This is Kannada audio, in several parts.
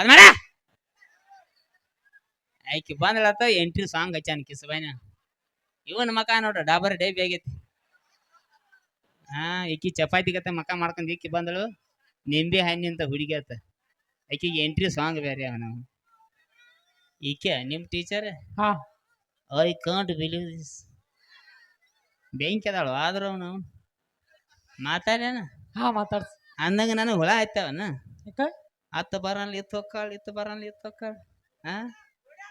ಅದ್ ಮಾಡ. ಆಯ್ಕೆ ಬಂದಳತ್ತ ಎಂಟ್ರಿ ಸಾಂಗ್ ಹಚ್ಚಾನ ಕಿಸಬಾಯ್ನ ಇವನ್ ಮಕ ನೋಡ್ರ ಡಾಬರ್ ಡೇಬಿ ಆಗೈತಿ. ಹಾ ಈಕಿ ಚಪಾತಿ ಗತೆ ಮಕ ಮಾಡ್ಕೊಂಡ್ ಈಕಿ ಬಂದಳು. ನಿಂಬೆ ಹಣ್ಣಿಂತ ಹುಡುಗಿ ಆತ. ಆಕಿಗೆ ಎಂಟ್ರಿ ಸಾಂಗ್ ಬೇರೆ ಅವ ನಾವು ಈಕೆ ನಿಮ್ ಟೀಚರ್ ಹಾ. ಐ ಕಾಂಟ್ ಬಿಲೀವ್ ದಿಸ್ ಬೆಂಕಿ ಅದಾಳು ಆದ್ರೂ ಅವನು ಮಾತಾಡ್ಯಾನ? ಹಾ ಮಾತಾಡ್ಸ. ಅಂದಂಗ ನನಗೆ ಹುಳ ಆಯ್ತವನ? ಅತ್ತ ಬರಲ್ಲ ಇತ್ತು ಹೊಕ್ಕಾಳ ಇತ್ತು ಬರಲ್ಲ ಇತ್ತು ಹೊಕ್ಕಾಳ ಹಾ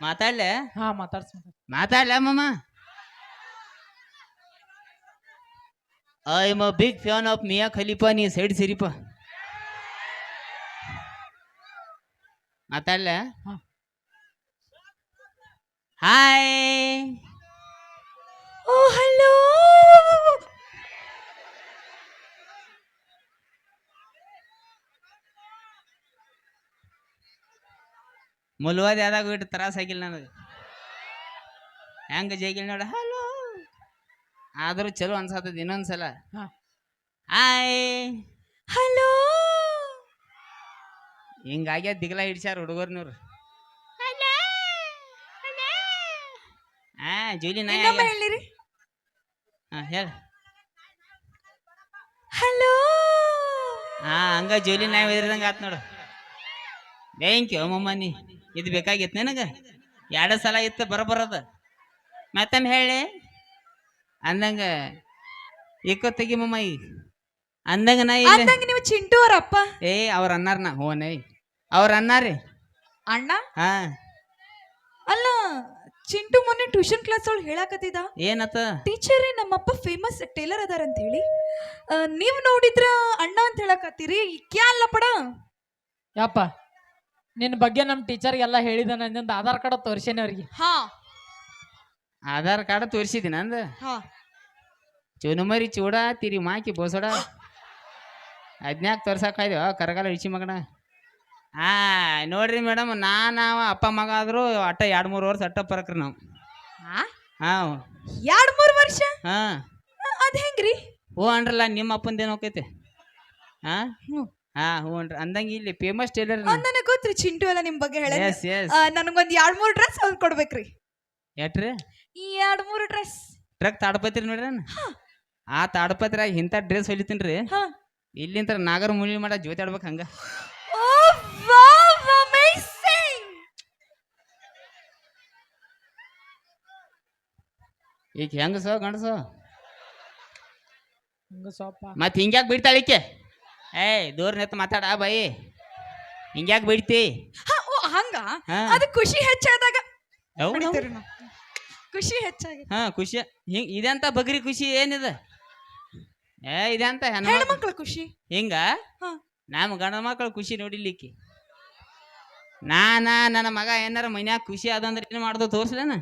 ಮಾತಾಡ್ಲೆ? ಹಾ ಮಾತಾಡ್ಸ್ ಮಾತಾಡ್ಲೆ ಮಾಮ? ಮಮ್ಮ I am a big fan of Mia Khalifa ನೀ ಸೈಡ್ ಸಿರಿಪ. ಮಾತಾಡ್ಲೆ? ಹಾ. ಹಾಯ್ ಓ ಹಲೋ ಮುಲ್ವಾದ ಯಾವಾಗ ಬಿಟ್ಟು ತ್ರಾಸ ಆಗಿಲ್ಲ ನನಗೆ. ಹೆಂಗ ಜೈಗಿಲ್ ನೋಡ. ಹಲೋ. ಆದರೂ ಚಲೋ ಅನ್ಸತ್ತದ ಇನ್ನೊಂದ್ಸಲ. ಸಲ ಹಾಯ್. ಹಲೋ. ಹಿಂಗಾಗ್ಯ ದಿಗ್ಲ ಹಿಡ್ಸ್ಯಾರ ಹುಡುಗರ್ನವ್ರು. ಹಾ ಜೂಲಿ ಆಗ್ಯಾವ. ಹೇಳಿರಿ. ಹಾ ಹೇಳ. ಹಲೋ. ಹಾ ಹಂಗ ಜೂಲಿ ನಾಯಿ ಒದ್ರದಂಗ ಆತ್ ನೋಡು. ಥ್ಯಾಂಕ್ ಯು ಮಮ್ಮ ನೀ ಇದು ಬೇಕಾಗಿತ್ತು ನಿನಗೆ? ಎರಡು ಸಲ ಇತ್ತು ಬರಬರದ ಮತ್ತೊಮ್ಮೆ ಹೇಳಿ? ಅಂದಂಗ ಇಕ್ಕೊತ್ತಿಗಿ ತೆಗಿ ಮಮ್ಮ. ಈಗ ಅಂದಂಗ ನಾ ಇಲ್ಲ ಅಂದಂಗ ನೀವು ಚಿಂಟು ಅವರಪ್ಪ. ಏ ಅವ್ರ ಅನ್ನಾರ ನಾ. ಹೋ ನೈ ಅವ್ರ ಅನ್ನಾರಿ ಅಣ್ಣ? ಹಾ. ಅಲ್ಲ ಚಿಂಟು ಮೊನ್ನೆ ಟ್ಯೂಷನ್ ಕ್ಲಾಸ್ ಒಳಗೆ ಹೇಳಾಕತ್ತಿದ. ಏನತ್ತ? ಟೀಚರ್ ನಮ್ಮಪ್ಪ ಫೇಮಸ್ ಟೇಲರ್ ಅದಾರ ಅಂತ ಹೇಳಿ ನೀವು ನೀವ್ ನೋಡಿದ್ರ ಅಣ್ಣ ಅಂತ ಹೇಳಕತ್ತೀರಿ. ಕ್ಯಾ ಅಲ್ಲ ಪಡ ಯಪ್ಪ. ನಿನ್ನ ಬಗ್ಗೆ ನಮ್ಮ ಎಲ್ಲ ಹೇಳಿದ ನಂದು ಆಧಾರ್ ಕಾರ್ಡ್ ತೋರಿಸೇನೆ ಅವ್ರಿಗೆ. ಹಾ. ಆಧಾರ್ ಕಾರ್ಡ್ ತೋರಿಸಿದಿನ ಅಂದ? ಹಾ. ಚುನುಮರಿ ಚೂಡ ತಿರಿ ಮಾಕಿ ಬೋಸಡ. ಅದ್ನ್ಯಾಕ್ ತೋರ್ಸಕ್ಕಾಯ್ದು ಕರಗಾಲ ಇಳಿಸಿ ಮಗನ. ಆ ನೋಡ್ರಿ ಮೇಡಮ್ ನಾವ ಅಪ್ಪ ಮಗ ಆದ್ರು ಅಟ್ಟ ಎರಡ್ ಮೂರು ವರ್ಷ ಅಟ್ಟ ಪರಕ್ರಿ ನಾವು. ಹಾ? ಹಾಂ. ಎರಡ್ ಮೂರ್ ವರ್ಷ? ಹಾಂ. ಅದ್ ಹೆಂಗ್ರಿ? ಹೂ ಅನ್ರಲ್ಲ ನಿಮ್ಮ ಅಪ್ಪಂದೇನು ಹೋಕೈತೆ ಹಾಂ? ಹ್ಞೂ ಹಾಂ ಹ್ಞೂ ರೀ ಅಂದಂಗೆ ಇಲ್ಲಿ ಫೇಮಸ್ ಟೇಲರ್ ನನಗೆ ಗೊತ್ತ್ರಿ ಚಿಂಟು ಎಲ್ಲ ನಿಮ್ಮ ಬಗ್ಗೆ ಹೇಳ ಎಸ್ ಎಸ್ ನನಗೊಂದ್ ಎರಡ್ ಮೂರ್ ಡ್ರೆಸ್ ಕೊಡ್ಬೇಕು ಕೊಡ್ಬೇಕ್ರಿ. ಎಟ್ರಿ? ಈ ಎರಡ್ ಮೂರ್ ಡ್ರೆಸ್ ಟ್ರಕ್ ತಾಡ್ಪತ್ರಿ ನೋಡ್ರಿ ಆ ತಾಡ್ಪತ್ರಾಗ ಇಂಥ ಡ್ರೆಸ್ ಹೊಲಿತೀನಿ ರೀ ಹಾ. ಇಲ್ಲಿಂದ ನಾಗರ ಮುಳಿ ಮಾಡ ಜೋತಿ ಆಡ್ಬೇಕು ಹಂಗ. ಓ ವಾವ್ ಅಮೇಜಿಂಗ್ ಈಗ ಹೆಂಗಸೋ ಗಂಡಸೋ? ಹಂಗ ಸ್ವಲ್ಪ ಮತ್ತೆ ಹಿಂಗ್ಯಾಕ್ ಬಿಡ್ತಾಳ ಈಕೆ? ಏಯ್ ದೂರ ನಿಂತು ಮಾತಾಡ ಬಾಯಿ ಹಿಂಗ್ಯಾಕ್ ಬಿಡ್ತಿ ಹಾ ಓ ಹಂಗ? ಹಾ. ಅದು ಖುಷಿ ಹೆಚ್ಚಾದಾಗ ಹೌದು. ನಾವು. ಖುಷಿ ಹೆಚ್ಚಾಗಿ. ಹಾ ಖುಷಿ. ಹಿಂಗ್ ಇದೆಂತ ಬಗ್ರಿ ಖುಷಿ ಏನಿದ? ಏ ಇದೆಂತ ಹೆಣ್ಮಕ್ಳು? ಹೆಣ್ಮಕ್ಳ ಖುಷಿ. ಹಿಂಗ? ಹಾ. ನಮ್ಮ ಗಂಡ ಮಕ್ಕಳು ಖುಷಿ ನೋಡಿಲಿಕ್ಕೆ. ನಾನ ನನ್ನ ಮಗ ಏನಾರ ಮನ್ಯಾಗ ಖುಷಿ ಅದಂದ್ರೆ ಏನು ಮಾಡ್ದು ತೋರ್ಸ್ಲೇನ?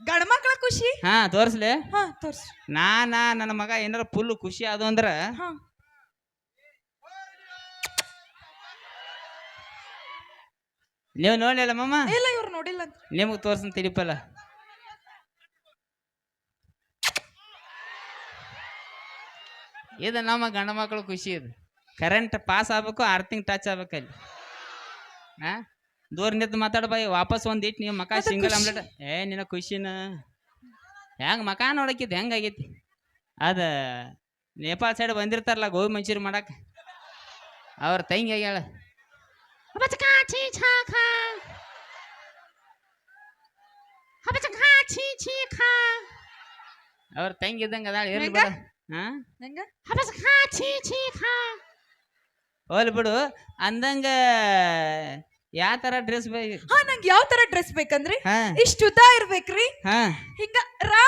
ಗಂಡ್ಮಕ್ಳ ಖುಷಿ? ಹಾ ತೋರ್ಸ್ಲೆ. ಹಾ ತೋರ್ಸಿ. ನಾನ ನನ್ನ ಮಗ ಏನಾರ ಫುಲ್ ಖುಷಿ ಅದು ಅಂದ್ರ ಹಾ. ನೀವು ನೋಡ್ಲಿಲ್ಲ ಮಮ್ಮ ಇಲ್ಲ ಇವ್ರು ನೋಡಿಲ್ಲ ಅಂತ. ನಿಮಗೆ ತೋರ್ಸನ್ ತಿಳಿಪಲ್ಲ ಇದು ನಮ್ಮ ಗಂಡ ಮಕ್ಕಳು ಖುಷಿ ಇದು. ಕರೆಂಟ್ ಪಾಸ್ ಆಗ್ಬೇಕು ಅರ್ಥಿಂಗ್ ಟಚ್ ಆಗ್ಬೇಕಲ್ಲಿ ಹಾ? ದೂರ ನಿಂತು ಮಾತಾಡ್ಬಾಯಿ ವಾಪಸ್ ಒಂದ್ ಇಟ್ಟು ನೀವು ಮಕ ಸಿಂಗಲ್. ಆಮ್ಲೆಟ್ ಏ ನಿನ್ನ ಖುಷಿನ? ಹೆಂಗ್ ಮಕ ನೋಡಕ್ಕಿದ್ ಹೆಂಗಾಗೈತಿ ಅದ ನೇಪಾಳ ಸೈಡ್ ಬಂದಿರ್ತಾರಲ್ಲ ಗೋಬಿ ಮಂಚೂರಿ ಮಾಡಕ್ಕೆ ಅವ್ರ ತಂಗಿ ಆಗ್ಯಾಳ. ಹಬಚಕಾ ಛೀ ಛಾ ಖಾ. ಹಬಚಕಾ ಛೀ ಛೀ ಖಾ. ಅವ್ರ ತಂಗಿ ಇದ್ದಂಗ ಅದಾಳ ಇರ್ಲಿ ಬಿಡು. ಹಾ? ಹೆಂಗ ಹಬಚಕಾ ಛೀ ಛೀ ಖಾ. ಓಲ್ ಬಿಡು. ಅಂದಂಗ ಯಾವ ತರ ಡ್ರೆಸ್ ಬೇಕು ಹಾ ನಂಗೆ ಯಾವ ತರ ಡ್ರೆಸ್ ಬೇಕಂದ್ರಿ? ಹಾ. ಇಷ್ಟು ಉದ್ದ ಇರ್ಬೇಕ್ರಿ. ಹಾ. ಹಿಂಗ ರಾ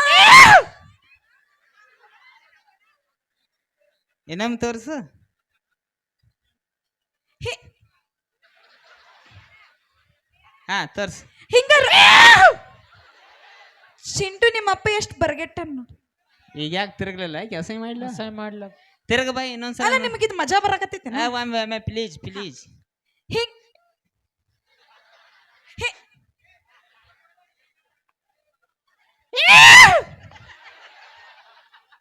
ಏನಮ್ ತೋರ್ಸು. ಹಾ ತರ್ಸ್. ಹಿಂಗ ರಾ- ಚಿಂಟು ನಿಮ್ಮ ಅಪ್ಪ ಎಷ್ಟು ಬರ್ಗೆಟ್ಟ ನೋಡಿ. ಈಗ ಯಾಕೆ ತಿರುಗಲಿಲ್ಲ? ಕೆಲಸ ಮಾಡ್ಲ? ಸಹ ಮಾಡ್ಲ. ತಿರುಗ ಬಾ ಅಲ್ಲ ಇನ್ನೊಂದ್ಸಲ ನಿಮಗೆ ಇದು ಮಜಾ ಬರಾಕತ್ತೈತಿ ಪ್ಲೀಜ್ ಪ್ಲೀಜ್ ಪ್ಲೀಸ್ ಪ್ಲೀಸ್ ಹಿಂಗ್. ಹಿ-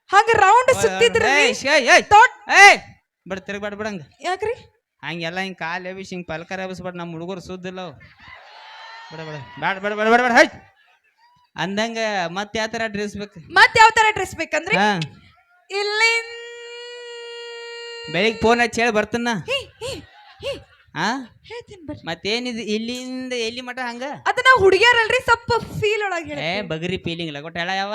ಹಂಗ ರೌಂಡ್ ಸುತ್ತಿದ್ರಿ. ದೊಡ್ಡ ಬಿಡ ತಿರುಗ್ಬೇಡ ಬಿಡಂಗ. ಯಾಕ್ರಿ? ಹಂಗೆಲ್ಲ ಹಿಂಗೆ ಕಾಲು ಎಬ್ಬಿಸಿ ಹಿಂಗೆ ಪಲ್ಕರ್ ಎಬಿಸ್ಬಿಟ್ಟು ನಮ್ಮ ಹುಡುಗರು ಸುದ್ದಿಲ್ಲ ಅವು. ಬಿಡ ಬಿಡ. ಬೇಡ ಬೇಡ ಬೇಡ ಬೇಡ ಬೇಡ. ಹೈ. ಅಂದಂಗ ಮತ್ತೆ ಯಾವ ತರ ಡ್ರೆಸ್ ಬೇಕು? ಮತ್ ಯಾವ ತರ ಡ್ರೆಸ್ ಬೇಕಂದ್ರೆ ಹಾ. ಇಲ್ಲಿಂದ ಬೆಳಿಗ್ಗೆ ಫೋನ್ ಹಚ್ಚಿ ಹೇಳಿ ಬರ್ತನ ಹೇ, ಹೇ, ಹೇ, ಹಾ ಹೇಳ್ತೀನಿ ಬರ್ರಿ. ಮತ್ತೇನಿದು? ಇಲ್ಲಿಂದ ಎಲ್ಲಿ ಮಟ ಹಂಗ? ಅದ ನಾವು ಹುಡುಗಿಯರಲ್ರಿ ಸ್ವಲ್ಪ ಫೀಲ್ ಒಳಗೆ ಹೇಳಿ. ಬಗ್ರಿ ಫೀಲಿಂಗ್ ಇಲ್ಲ. ಕೊಟ್ಟ ಹೇಳ ಯಾವ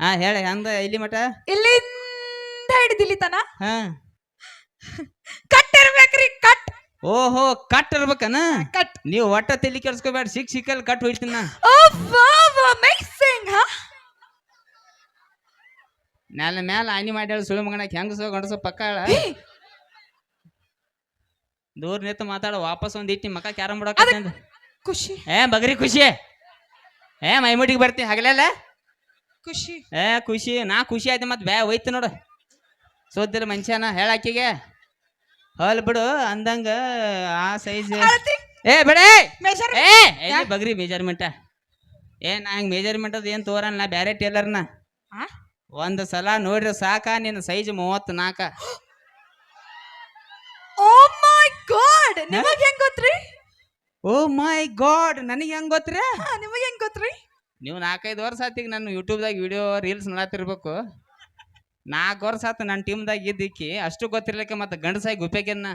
ಹಾ ಹೇಳ ಹಂಗ ಎಲ್ಲಿ ಮಟ ಇಲ್ಲಿಂದ ಹಿಡಿದಿಲ್ಲಿ ತನ? ಹಾ. ಕಟ್ ಓಹೋ ಕಟ್ ಇರ್ಬೇಕನ? ಕಟ್. ನೀವು ಒಟ್ಟ ತಲೆ ಕೆಡ್ಸ್ಕೋಬೇಡ ಸಿಕ್ ಸಿಕ್ಕಲ್ಲಿ ಕಟ್ ಹೋಯ್ತೀನಿ ನಾ ಮ್ಯಾಲ ಮ್ಯಾಲ ಆನಿ ಮಾಡ್ಯಾಳ ಸುಳಿ ಮಗನಕ್ಕೆ ಹೆಂಗಸೋ ಗಂಡಸೋ ಪಕ್ಕ ಹೇಳ ದೂರ ನಿಂತು ಮಾತಾಡ ವಾಪಸ್ ಒಂದ್ ಇಟ್ಟಿ ಮಕ್ಕ ಕ್ಯಾರಂ ಬಿಡಕ ಖುಷಿ. ಏ ಬಗ್ರಿ ಖುಷಿ. ಏ ಮೈಮೂಡಿಗೆ ಬರ್ತೀನಿ ಹಗಲೆಲ್ಲ? ಖುಷಿ. ಏ ಖುಷಿ ನಾ ಖುಷಿ ಆಯ್ತು ಮತ್ತೆ ಬ್ಯಾ ಹೋಯ್ತು ನೋಡು. ಸೋದಿಲ್ಲ ಮನುಷ್ಯನ ಹೇಳಾಕಿಗೆ. ಹೊಲ್ ಬಿಡು ಅಂದಂಗ ಆ ಸೈಜ್ ಅಳತಿ. ಏ ಬಿಡಿ ಮೆಜರ್ ಏ ಎಲ್ಲಿ ಬಗ್ರಿ ಮೆಜರ್ಮೆಂಟ ಏ ನಾ ಹಂಗೆ ಮೆಜರ್ಮೆಂಟ್ ಅದು ಏನು ತೋರಲ್ಲ ಬ್ಯಾರೆ ಟೇಲರ್ನ ಆ? ಒಂದು ಸಲ ನೋಡ್ರಿ ಸಾಕ ನಿನ್ನ ಸೈಜ್ ಮೂವತ್ತು ನಾಲ್ಕ ಓ ಮೈ ಗಾಡ್! ನಿಮಗ್ ಹೆಂಗ್ ಗೊತ್ತ್ರಿ? Oh my god! ನನಗೆ ಹೆಂಗ್ ಗೊತ್ತ್ರಿ? ಹಾ ನಿಮಗ್ ಹೆಂಗ್ ಗೊತ್ತ್ರಿ? ನೀವು ನಾಲ್ಕೈದು ವರ್ಷ ಆತಿಗೆ ನಾನು ಯೂಟ್ಯೂಬ್ದಾಗ ವಿಡಿಯೋ ರೀಲ್ಸ್ ನೋಡತ್ತಿರ್ಬೇಕು ನಾಲ್ಕು ವರ್ಷ ಆತು ನನ್ನ ಟೀಮ್ದಾಗ ಇದ್ದಿಕ್ಕಿ ಅಷ್ಟು ಗೊತ್ತಿರ್ಲಿಕ್ಕೆ ಮತ್ತೆ ಗಂಡಸಾಗಿ ಗುಪ್ಪೆಗೆನ್ನ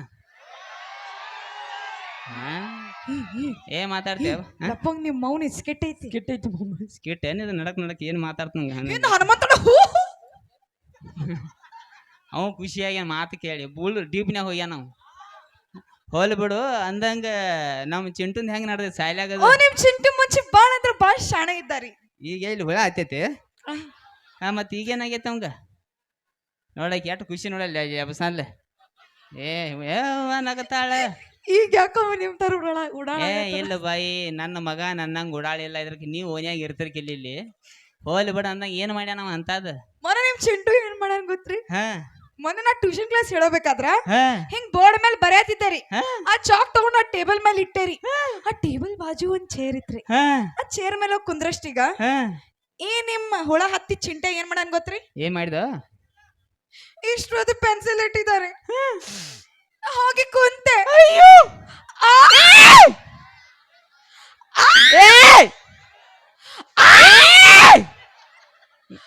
ಏ ಮಾತಾಡ್ತೇವ ಲಪ್ಪಂಗ್ ನಿಮ್ ಮೌನ ಸ್ಕಿಟ್ ಐತಿ. ಸ್ಕಿಟ್ ಮಮ್ಮ ಸ್ಕಿಟ್ ಏನಿದು ನಡಕ್ ನಡಕ್ ಏನು ಮಾತಾಡ್ತಂಗ ಇನ್ನು ಹನುಮಂತನ ಹೂ ಅವ ಖುಷಿಯಾಗಿ ಮಾತು ಕೇಳಿ ಬುಳ್ ಡೀಪ್ನ್ಯಾಗ ಹೋಗ್ಯಾನ ನಾವು ಹೋಲ್ ಬಿಡು ಅಂದಂಗ ನಮ್ಮ ಚಿಂಟುಂದ್ ಹೆಂಗ್ ನಡ್ದೈತಿ ಓ ಸಾಯ್ಲಾಗದ ನಿಮ್ ಚಿಂಟು ಮುಂಚೆ ಬಾಳ ಅಂದ್ರ ಬಾಳ ಶಾಣೆ ಇದ್ದಾರಿ. ಈಗ ಇಲ್ಲಿ ಹುಳ ಆತೈತಿ? ಹಾ ಮತ್ತೆ ಈಗೇನಾಗೈತೆ ಅವಂಗ? ನೋಡಕ್ ಎಷ್ಟು ಖುಷಿ ನೋಡಲ್ಲ ಎಬಸನ್ಲೆ ಏ ನಗತಾಳ ಈಗ ಯಾಕೋ ನಿಮ್ ತರ ಉಡಾಳ ಉಡಾಳ ಏ ಇಲ್ಲ ಬಾಯಿ ನನ್ನ ಮಗ ನನ್ನಂಗ ಉಡಾಳಿಲ್ಲ ಇದ್ರಕ್ಕೆ ನೀವು ಓನ್ಯಾಗ ಇರ್ತಿರ್ಕಿಲ್ಲ ಇಲ್ಲಿ. ಹೋಲಿ ಬಿಡ ಅಂದಂಗ ಏನ್ ಮಾಡ್ಯಾನವ ಅಂತದ? ಮೊನ್ನೆ ನಿಮ್ ಚಿಂಟು ಏನ್ ಮಾಡ್ಯಾನ ಗೊತ್ತ್ರಿ? ಹಾ. ಮೊನ್ನೆ ನಾ ಟ್ಯೂಷನ್ ಕ್ಲಾಸ್ ಹೇಳಬೇಕಾದ್ರ? ಹಿಂಗ್ ಬೋರ್ಡ್ ಮೇಲೆ ಹಾ. ಆ ಚಾಕ್ ತಗೊಂಡ್ ಆ ಟೇಬಲ್ ಮೇಲೆ ಇಟ್ಟೇರಿ. ಆ ಟೇಬಲ್ ಬಾಜು ಒಂದ್ ಚೇರ್ ಇತ್ರಿ. ಆ ಚೇರ್ ಮೇಲೆ ಹೋಗಿ ಕುಂದ್ರಷ್ಟೀಗ ಈ ನಿಮ್ಮ ಹುಳ ಹತ್ತಿ ಚಿಂಟೆ ಏನ್ ಮಾಡನ್ ಗೊತ್ತ್ರಿ? ಏನ್ ಮಾಡಿದ ಇಷ್ಟೊಂದು ಪೆನ್ಸಿಲ್ ಇಟ್ಟಿದ್ದಾರೆ. ಹೋಗಿ ಕುಂತೆ. ಆ!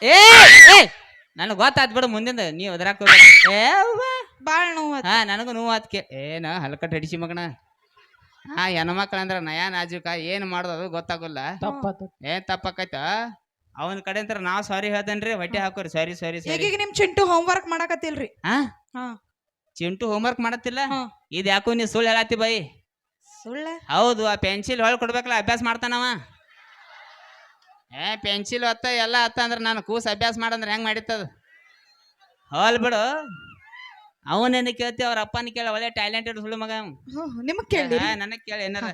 ಏ! ನನಗೆ ಗೊತ್ತಾತ್ ಬಿಡು ಮುಂದಿಂದ. ನೀವು ಅದ್ರಾಕ ಏ. ಬಾಳ್ ನೋವು ಹಾ ನನಗೂ ನೋವು ಆತ್ಕೆ ಏನ ಹಲ್ಕಟ್ ಹಡಿಸಿ ಮಗನ. ಹಾ ಹೆಣ್ಮಕ್ಳು ಅಂದ್ರ ನಯಾ ನಾಜುಕ ಏನ್ ಮಾಡೋದು ಅದು ಗೊತ್ತಾಗಲ್ಲ ಏನ್ ತಪ್ಪಾಕೈತ? ಅವನ ಕಡೆ ಅಂತಾರ ನಾವ್ ಸಾರಿ ಹೇಳ್ತೇನ್ರಿ ಹೊಟ್ಟೆ ಹಾಕೋರಿ ಸಾರಿ ಸಾರಿ ಸಾರಿ ಈಗೀಗ ನಿಮ್ ಚಿಂಟು ಹೋಮ್ವರ್ಕ್ ಮಾಡಕತ್ತಿಲ್ರಿ. ಹಾ? ಹಾ. ಚಿಂಟು ಹೋಮ್ವರ್ಕ್ ಮಾಡತ್ತಿಲ್ಲ? ಹಾ. ಇದ್ ಯಾಕೋ ನೀ ಸುಳ್ಳು ಹೇಳತ್ತಿ ಬೈ? ಸುಳ್ಳ? ಹೌದು ಆ ಪೆನ್ಸಿಲ್ ಹೊಳ್ ಕೊಡ್ಬೇಕಲ್ಲ ಅಭ್ಯಾಸ ಮಾಡ್ತಾನವ ಏ ಪೆನ್ಸಿಲ್ ಅತ್ತ ಎಲ್ಲ ಅತ್ತ ಅಂದ್ರೆ ನಾನು ಕೂಸ್ ಅಭ್ಯಾಸ ಮಾಡಂದ್ರೆ ಹೆಂಗ್ ಮಾಡಿತ್ತದ? ಹೋಲ್ ಬಿಡು. ಅವನೇನು ಕೇಳ್ತಿ ಅವ್ರ ಅಪ್ಪನ ಕೇಳ ಒಳ್ಳೆ ಟ್ಯಾಲೆಂಟೆಡ್ ಸುಳ್ಳು ಮಗ ನಿಮಗ್ ಕೇಳಿ ನನಗೆ ಕೇಳಿ ಏನಾರ